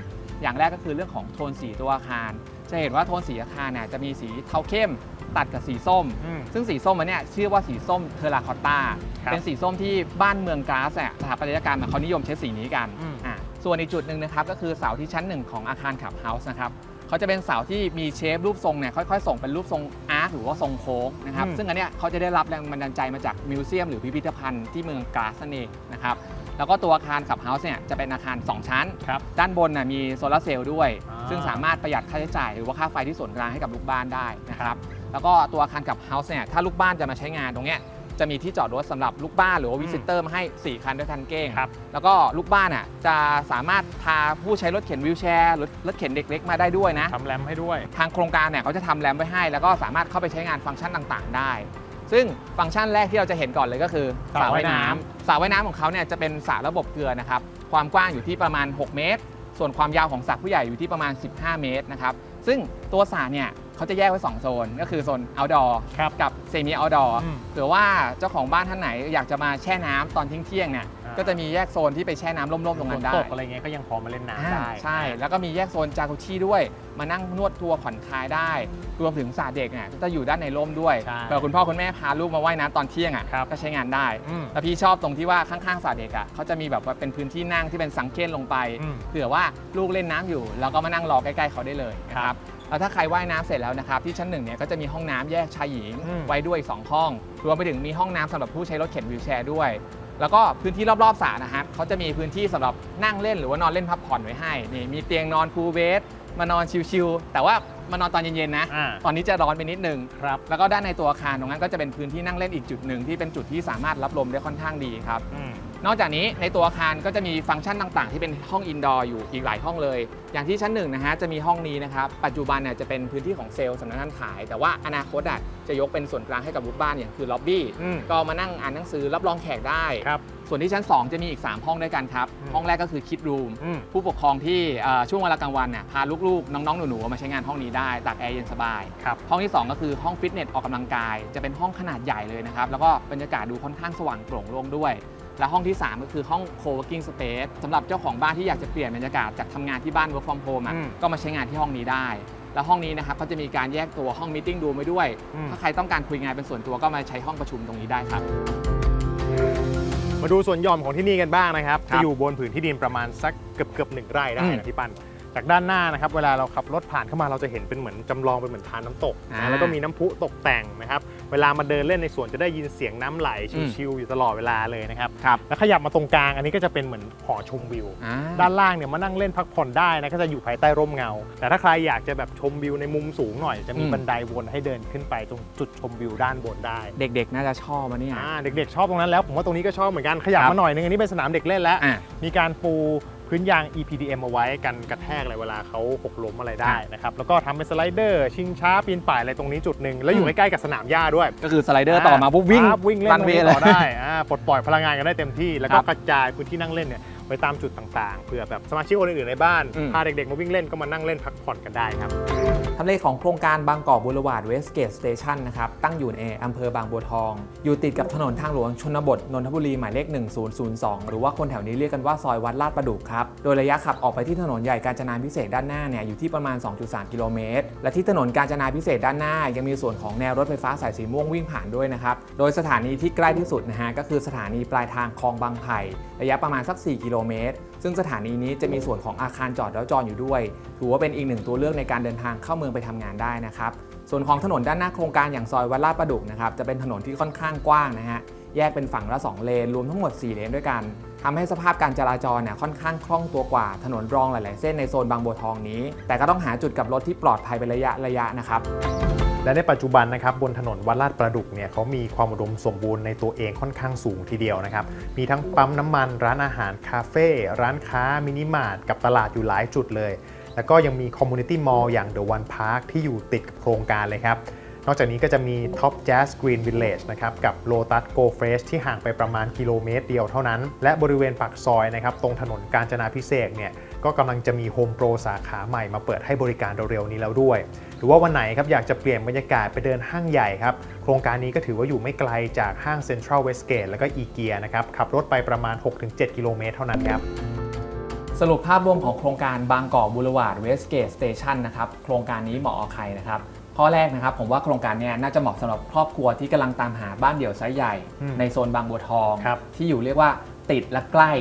อย่างแรกก็คือเรื่องของโทนสีตัวอาคาร จะเห็นว่าโทนสีอาคารเนี่ยจะมีสีเทาเข้มตัดกับสีส้มอืมซึ่งสีส้มอันเนี้ยชื่อว่าสีส้มเทอราคอตตาครับเป็นสีส้มที่บ้านเมืองกราสเนี่ยสถาปัตยกรรมอะเขานิยมใช้สีนี้กันอืมอะส่วนอีกจุดหนึ่งนะครับก็คือเสาที่ชั้นหนึ่งของอาคารขับเฮาส์นะครับ เขาจะเป็นเสาที่มีเชฟรูปทรงเนี่ยค่อยๆ ส่งเป็นรูปทรงอาร์คหรือว่าทรงโค้งนะครับอืม ซึ่งอันเนี้ยเขาจะได้รับแรงบันดาลใจมาจากมิวเซียมหรือพิพิธภัณฑ์ที่เมืองกราสนั่นเองนะครับแล้วก็ตัวอาคารขับเฮาส์เนี่ยจะเป็นอาคาร 2 ชั้น ครับ ด้านบนน่ะมีโซลาร์เซลล์ด้วย อ่า ซึ่งสามารถประหยัดค่าใช้จ่าย หรือว่าค่าไฟที่ส่วนกลางให้กับลูกบ้านได้นะครับ แล้วก็ตัวอาคารกับเฮาส์เนี่ยถ้าลูกบ้านจะมาใช้งานตรงเนี้ย จะมีที่จอดรถสำหรับลูกบ้านหรือว่าวิสิเตอร์มาให้ 4 คันด้วยกันเก้งครับแล้วก็ลูกบ้านอะจะสามารถพาผู้ใช้รถเข็นวิวแชร์รถรถเข็นเด็กเล็กมาได้ด้วยนะทำแรมให้ด้วย ทางโครงการเนี่ยเขาจะทำแรมไว้ให้ แล้วก็สามารถเข้าไปใช้งานฟังก์ชันต่างๆ ได้ ซึ่งฟังก์ชันแรกที่เราจะเห็นก่อนเลยก็คือสระว่ายน้ำสระว่ายน้ำของเขาเนี่ยจะเป็นสระระบบเกลือนะครับความกว้างอยู่ที่ประมาณ 6 เมตร ส่วนความยาวของสระผู้ใหญ่อยู่ที่ประมาณ 15 เมตรนะครับซึ่งตัวสระเนี่ย เขาจะแยกไว้ 2 โซน ก็คือโซน outdoor ครับกับ semi outdoor อืมเผื่อว่าเจ้าของบ้านท่านไหนอยากจะมาแช่น้ำตอนเที่ยงๆเนี่ยอ่า ก็จะมีแยกโซนที่ไปแช่น้ำร่มๆตรงนั้นได้ตกอะไรเงี้ยก็ยังพอมาเล่นน้ำอ่าได้ใช่ แล้วก็มีแยกโซนจากุชิด้วย มานั่งนวดตัวผ่อนคลายได้ รวมถึงสระเด็กเนี่ยก็จะอยู่ด้านในร่มด้วยใช่ เผื่อคุณพ่อคุณแม่พาลูกมาว่ายน้ำตอนเที่ยงอะครับ ก็ใช้งานได้ อืมแล้วพี่ชอบตรงที่ว่าข้างๆสระเด็กอะเขาจะมีแบบว่าเป็นพื้นที่นั่งที่เป็นสังเกตลงไป อืมเผื่อว่าลูกเล่นน้ำอยู่ เราก็มานั่งรอใกล้ๆเขาได้เลยนะคครัรับบแล้ว ถ้าใครว่ายน้ำเสร็จแล้วนะครับที่ชั้นหนึ่งเนี่ยก็จะมีห้องน้ำแยกชายหญิงอืม ไว้ด้วยอีกสองห้อง รวมไปถึงมีห้องน้ำสำหรับผู้ใช้รถเข็นวิวแชร์ด้วย แล้วก็พื้นที่รอบๆสระนะครับเขาจะมีพื้นที่สำหรับนั่งเล่นหรือว่านอนเล่นพักผ่อนไว้ให้นี่มีเตียงนอนพูลเบสมานอนชิลๆแต่ว่ามานอนตอนเย็นๆนะ อ่าตอนนี้จะร้อนไปนิดนึง ครับ แล้วก็ด้านในตัวอาคารตรงนั้นก็จะเป็นพื้นที่นั่งเล่นอีกจุดหนึ่งที่เป็นจุดที่สามารถรับลมได้ค่อนข้างดีครับ อืม นอกจากนี้ในตัวอาคารก็จะมีฟังก์ชันต่างๆ ที่เป็นห้องอินดอร์อยู่อีกหลายห้องเลย อย่างที่ชั้นหนึ่งนะฮะจะมีห้องนี้นะครับ ปัจจุบันเนี่ยจะเป็นพื้นที่ของเซลล์สำนักงานขาย แต่ว่าอนาคตอะจะยกเป็นส่วนกลางให้กับลูกบ้านอย่างคือล็อบบี้ อืม ก็มานั่งอ่านหนังสือรับรองแขกได้ ครับ ส่วนที่ชั้น 2 จะมีอีก 3 ห้องด้วยกันครับ อืม ห้องแรกก็คือคิดรูม อืม ผู้ปกครองที่เอ่อช่วงเวลากลางวันเนี่ยพาลูกๆ น้องๆ หนูๆมาใช้งานห้องนี้ได้ตากแอร์เย็นสบาย ครับ ห้องที่ 2 ก็คือห้องฟิตเนสออกกำลังกาย จะเป็นห้องขนาดใหญ่เลยนะครับ แล้วก็บรรยากาศดูค่อนข้างสว่างโปร่งโล่งด้วย และห้องที่ 3 ก็คือห้อง co-working space สำหรับเจ้าของบ้านที่อยากจะเปลี่ยนบรรยากาศจากทำงานที่บ้าน work from home อะอืมก็มาใช้งานที่ห้องนี้ได้ แล้วห้องนี้นะครับก็จะมีการแยกตัวห้อง meeting room ไว้ด้วย อืม ถ้าใครต้องการคุยงานเป็นส่วนตัวก็มาใช้ห้องประชุมตรงนี้ได้ครับ มาดูส่วนหย่อมของที่นี่กันบ้างนะครับ ครับจะอยู่บนผืนที่ดินประมาณสักเกือบเกือบๆหนึ่งไร่ได้อืม นะพี่ปั้น จากด้านหน้านะครับ เวลาเราขับรถผ่านเข้ามาเราจะเห็นเป็นเหมือนจำลองเป็นเหมือนทานน้ำตกอ่า นะแล้วก็มีน้ำพุตกแต่งนะครับ เวลามาเดินเล่นในสวนจะได้ยินเสียงน้ำไหลอืมชิวๆอยู่ตลอดเวลาเลยนะครับ ครับแล้วขยับมาตรงกลางอันนี้ก็จะเป็นเหมือนหอชมวิว อ่า ด้านล่างเนี่ยมานั่งเล่นพักผ่อนได้นะก็จะอยู่ภายใต้ร่มเงา แต่ถ้าใครอยากจะแบบชมวิวในมุมสูงหน่อย จะมีอืม บันไดวนให้เดินขึ้นไปตรงจุดชมวิวด้านบนได้เด็กๆน่าจะชอบมาเนี่ย อ่าเด็กๆชอบตรงนั้นแล้วผมว่าตรงนี้ก็ชอบเหมือนกันขยับครับ มาหน่อยนึงอันนี้เป็นสนามเด็กเล่นแล้ว อะ มีการปู พื้นยาง EPDM เอาไว้กันกระแทกอะไรเวลาเขาหกล้มอะไรได้ครับนะครับแล้วก็ทำเป็นสไลเดอร์ชิงช้าปีนป่ายอะไรตรงนี้จุดหนึ่งแล้วอยู่อืมใกล้ๆกับสนามหญ้าด้วยก็คือสไลเดอร์ต่อมาปุ๊บวิ่งครับวิ่งเล่นรัตรงเวนี้ย์เลต่อยได้อ่าปลดปล่อยพลังงานกันได้เต็มที่แล้วก็ครับกระจายพื้นที่นั่งเล่นเนี่ย ไปตามจุดต่างๆเผื่อแบบสมาชิกคนอื่นๆในบ้านอืม พาเด็กๆมาวิ่งเล่นก็มานั่งเล่นพักผ่อนกันได้ครับ ทำเลของโครงการบางกอกบูรวาร์ดเวสเกตสเตชันนะครับ ตั้งอยู่ในอำเภอบางบัวทอง อยู่ติดกับถนนทางหลวงชนบท นนทบุรี หมายเลข 1002 หรือว่าคนแถวนี้เรียกกันว่าซอยวัดลาดประดุกครับ โดยระยะขับออกไปที่ถนนใหญ่กาญจนาพิเศษกด้านหน้าเนี่ยอยู่ที่ประมาณ 2.3 กิโลเมตร และที่ถนนกาญจนาพิเศษกด้านหน้า ยังมีส่วนของแนวรถไฟฟ้าสายสีม่วงวิ่งผ่านด้วยนะครับ โดยสถานีที่ใกล้ที่สุดนะฮะก็คือสถานีปลายทางคลองบางไผ่ระยะประมาณสัก 4 กิโลเมตร ซึ่งสถานีนี้จะมีส่วนของอาคารจอดแล้วจอดอยู่ด้วย ถือว่าเป็นอีกหนึ่งตัวเลือกในการเดินทางเข้าเมืองไปทำงานได้นะครับ ส่วนของถนนด้านหน้าโครงการอย่างซอยวัดลาดประดุกนะครับ จะเป็นถนนที่ค่อนข้างกว้างนะฮะ แยกเป็นฝั่งละ 2 เลน รวมทั้งหมด 4 เลนด้วยกันทำให้สภาพการจราจรเนี่ยค่อนข้างคล่องตัวกว่า ถนนรองหลาย ๆ เส้นในโซนบางบัวทองนี้ แต่ก็ต้องหาจุดกลับรถที่ปลอดภัยเป็นระยะระยะนะครับ และในปัจจุบันนะครับบนถนนวัดลาดประดุกเนี่ยเขามีความอุดมสมบูรณ์ในตัวเองค่อนข้างสูงทีเดียวนะครับ มีทั้งปั๊มน้ำมัน ร้านอาหาร คาเฟ่ ร้านค้า มินิมาร์ท กับตลาดอยู่หลายจุดเลย แล้วก็ยังมีคอมมูนิตี้มอลล์อย่าง The One Park ที่อยู่ติดกับโครงการเลยครับ นอกจากนี้ก็จะมี Top Jazz Green Village นะครับกับ Lotus Go Fresh ที่ห่างไปประมาณกิโลเมตรเดียวเท่านั้น และบริเวณปากซอยนะครับตรงถนนกาญจนาพิเศษเนี่ย ก็กำลังจะมีโฮมโปรสาขาใหม่มาเปิดให้บริการเร็วๆนี้แล้วด้วย หรือว่าวันไหนครับอยากจะเปลี่ยนบรรยากาศไปเดินห้างใหญ่ครับ โครงการนี้ก็ถือว่าอยู่ไม่ไกลจากห้างเซ็นทรัลเวสเกตแล้วก็อีเกียนะครับ ขับรถไปประมาณ 6-7 กิโลเมตรเท่านั้นครับสรุปภาพรวมของโครงการบางกอกบูรวาร์ดเวสเกตสเตชันนะครับโครงการนี้เหมาะกับใครนะครับข้อแรกนะครับผมว่าโครงการเนี้น่าจะเหมาะสำหรับครอบครัวที่กำลังตามหาบ้านเดี่ยวไซส์ใหญ่อืมในโซนบางบัวทองครับที่อยู่เรียกว่าติดและใกล้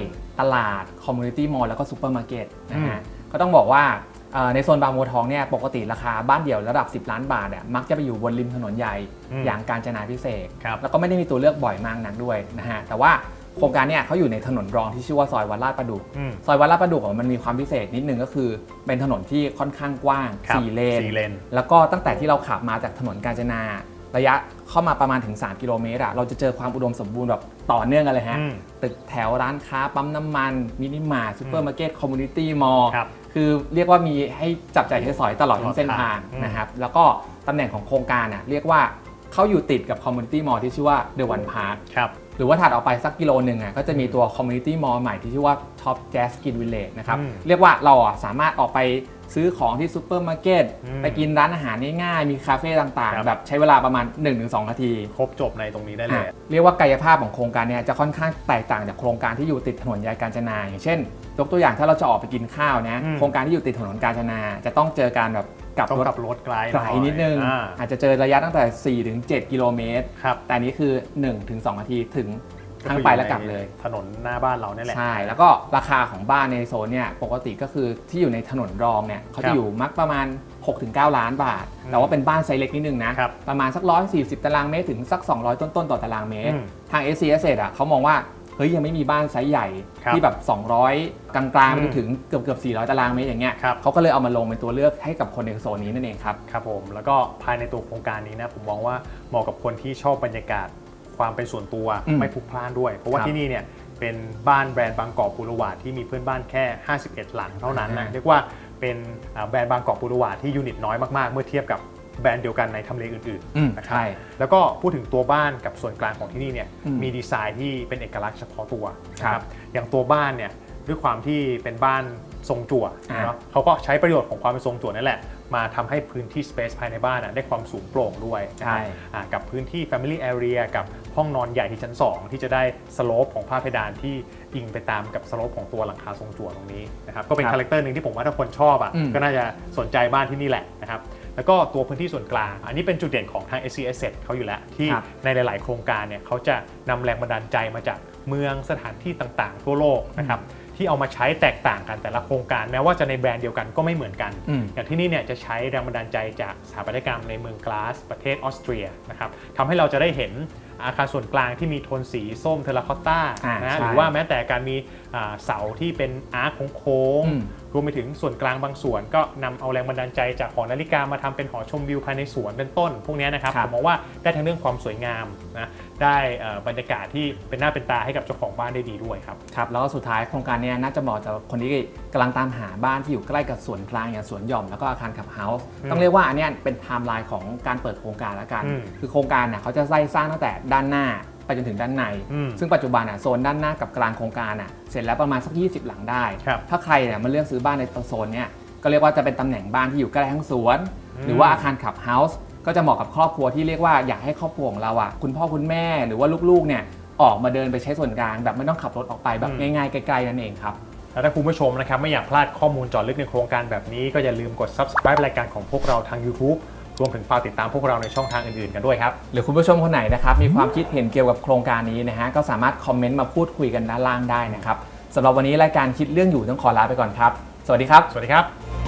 ตลาดคอมมูนิตี้มอลล์แล้วก็ซูเปอร์มาร์เก็ตนะฮะก็ต้องบอกว่าเอ่อในโซนบางบัวทองเนี่ยปกติราคาบ้านเดี่ยวระดับ 10 ล้านบาทอะมักจะไปอยู่บนริมถนนใหญ่อืมอย่างการจนาพิเศษกครับแล้วก็ไม่ได้มีตัวเลือกบ่อยมากนักด้วยนะฮะแต่ว่าโครงการเนี่ยเขาอยู่ในถนนรองที่ชื่อว่าซอยวัดลาดประดุกอืมซอยวัดลาดประดุกอะมันมีความพิเศษนิดนึงก็คือ เป็นถนนที่ค่อนข้างกว้างครับ4เลนสี่เลน แล้วก็ตั้งแต่ที่เราขับมาจากถนนกาญจนาระยะ เข้ามาประมาณถึง 3 กิโลเมตรอะเราจะเจอความอุดมสมบูรณ์แบบต่อเนื่องกันเลยฮะ อืมตึกแถวร้านค้าปั๊มน้ำมัน มินิมาร์ทซูเปอร์มาร์เก็ตคอมมูนิตี้มอลล์ครับคือเรียกว่ามีให้จับจ่ายใช้สอยตลอดทั้งเส้นทางอืม นะครับ แล้วก็ตำแหน่งของโครงการอะเรียกว่าเขาอยู่ติดกับคอมมูนิตี้มอลล์ที่ชื่อว่าเดอะวันพาร์ค ครับ หรือว่าถัดออกไปสักกิโลหนึ่งอะก็จะมีตัว Community Mall ใหม่ที่ชื่อว่า Top Jazz Skin Village นะครับ อืมเรียกว่าเราอะสามารถออกไป ซื้อของที่ซูเปอร์มาร์เก็ตอืมไปกินร้านอาหารง่ายๆมีคาเฟ่ต่างครับ ๆ แบบใช้เวลาประมาณ 1-2 นาที ครบจบในตรงนี้ได้เลย อะเรียกว่ากายภาพของโครงการเนี่ยจะค่อนข้างแตกต่างจากโครงการที่อยู่ติดถนนยายการจนาอย่างเช่นยกตัวอย่างถ้าเราจะออกไปกินข้าวนะอืม โครงการที่อยู่ติดถนนกาญจนา จะต้องเจอการแบบกลับต้องรถขับรถไกลไกลนิดนึง อ่าอาจจะเจอระยะตั้งแต่ 4-7 กิโลเมตร ครับ แต่อันนี้คือ 1-2นาทีถึง ทั้งไปและกลับเลย ถนนหน้าบ้านเราเนี่ยแหละใช่ แล้วก็ราคาของบ้านในโซนเนี่ยปกติก็คือที่อยู่ในถนนรองเนี่ยเขาครัจะบอยู่มักประมาณ 6-9 ล้านบาทอืมแต่ว่าเป็นบ้านไซส์เล็กนิดนึงนะครับประมาณสัก 140 ตารางเมตรถึงสัก 200 ต้นๆ ต่อตารางเมตรอืมทาง s c s อะเขามองว่าเฮ้ยยังไม่มีบ้านไซส์ใหญ่ครับที่แบบ 200 กลางๆไปอืจมนถึงเกือบเกือบ400 ตารางเมตรอย่างเงี้ยครับเขาก็เลยเอามาลงเป็นตัวเลือกให้กับคนในโซนนี้นั่นเองครับครับผมแล้วก็ภายในตัวโครงการนี้นะผมมองว่าเหมาะกับคนที่ชอบบรรยากาศ ความเป็นส่วนตัวอืมไม่พลุกพล่านด้วย เพราะว่าครับที่นี่เนี่ยเป็นบ้านแบรนด์บางกอกบูรวาดที่มีเพื่อนบ้านแค่ 51 หลังเท่านั้นนะอ่าเรียกว่าเป็นอ่าแบรนด์บางกอกบูรวาดที่ยูนิตน้อยมากๆ เมื่อเทียบกับแบรนด์เดียวกันในทำเลอื่นอืมๆนะครับใช่แล้วก็พูดถึงตัวบ้านกับส่วนกลางของที่นี่เนี่ยอืมมีดีไซน์ที่เป็นเอกลักษณ์เฉพาะตัวนะคครัรับบอย่างตัวบ้านเนี่ยด้วยความที่เป็นบ้านทรงจั่วอ่าเนาะเขาก็ใช้ประโยชน์ของความเป็นทรงจั่วนั่นแหละ มาทำให้พื้นที่ Space ภายในบ้านอะได้ความสูงโปร่งด้วยนะครับใช่อ่ากับพื้นที่ Family Area กับ ห้องนอนใหญ่ที่ชั้น 2 ที่จะได้สโลปของผ้าเพดานที่อิงไปตามกับสโลปของตัวหลังคาทรงจั่วตรงนี้นะครับก็เป็นครับคาแรคเตอร์หนึ่งที่ผมว่าถ้าคนชอบอะอืมก็น่าจะสนใจบ้านที่นี่แหละนะครับแล้วก็ตัวพื้นที่ส่วนกลาง อันนี้เป็นจุดเด่นของทาง SC Asset เขาอยู่แล้วที่ครับในหลาย ๆ โครงการเนี่ยเขาจะนำแรงบันดาลใจมาจากเมืองสถานที่ต่าง ๆ ทั่วโลกนะครับที่เอามาใช้แตกต่างกันแต่ละโครงการแม้ว่าจะในแบรนด์เดียวกันก็ไม่เหมือนกันอืมอย่างที่นี่เนี่ยจะใช้แรงบันดาลใจจากสถาปัตยกรรมในเมืองกลาสประเทศออสเตรียนะครับทำให้เราจะได้เห็น อาคารส่วนกลางที่มีโทนสีส้มเทอราคอตตาอ่านะใช่หรือว่าแม้แต่การมีอ่าเสาที่เป็นอาร์คโค้งอืมๆ รวมไปถึงส่วนกลางบางส่วนก็นำเอาแรงบันดาลใจจากหอนาฬิกามาทำเป็นหอชมวิวภายในสวนเป็นต้น พวกเนี้ยนะครับครับผมมองว่าได้ทั้งเรื่องความสวยงามนะได้เอ่อบรรยากาศที่เป็นหน้าเป็นตาให้กับเจ้าของบ้านได้ดีด้วยครับครับแล้วก็สุดท้ายโครงการเนี้น่าจะเหมาะกับคนที่กำลังตามหาบ้านที่อยู่ใกล้กับสวนกลางอย่างสวนหย่อมแล้วก็อาคารขับเฮาส์อืมต้องเรียกว่าอันเนี้ยเป็นไทม์ไลน์ของการเปิดโครงการแล้วกันอืมคือโครงการเนี่ยเขาจะไล่สร้างตั้งแต่ด้านหน้า ไปจนถึงด้านใน อืมซึ่งปัจจุบันอะโซนด้านหน้ากับกลางโครงการอะเสร็จแล้วประมาณสัก 20 หลังได้ ครับถ้าใครเนี่ยมาเลือกซื้อบ้านในโซนเนี้ยก็เรียกว่าจะเป็นตำแหน่งบ้านที่อยู่ใกล้ทั้งสวน อืม หรือว่าอาคารขับเฮาส์ก็จะเหมาะกับครอบครัวที่เรียกว่าอยากให้ครอบครัวของเราอะคุณพ่อคุณแม่หรือว่าลูกๆเนี่ยออกมาเดินไปใช้ส่วนกลางแบบไม่ต้องขับรถออกไปแบบง่ายๆใกล้ๆนั่นเองครับ แล้วถ้าคุณผู้ชมนะครับไม่อยากพลาดข้อมูลเจอลึกในโครงการแบบนี้ก็อย่าลืมกด subscribe รายการของพวกเราทาง YouTube รวมถึงฝากติดตามพวกเราในช่องทางอื่นๆกันด้วยครับ หรือคุณผู้ชมคนไหนนะครับ มีความคิดเห็นเกี่ยวกับโครงการนี้นะฮะก็สามารถคอมเมนต์มาพูดคุยกันด้านล่างได้นะครับสำหรับวันนี้รายการคิดเรื่องอยู่ต้องขอลาไปก่อนครับ สวัสดีครับ สวัสดีครับ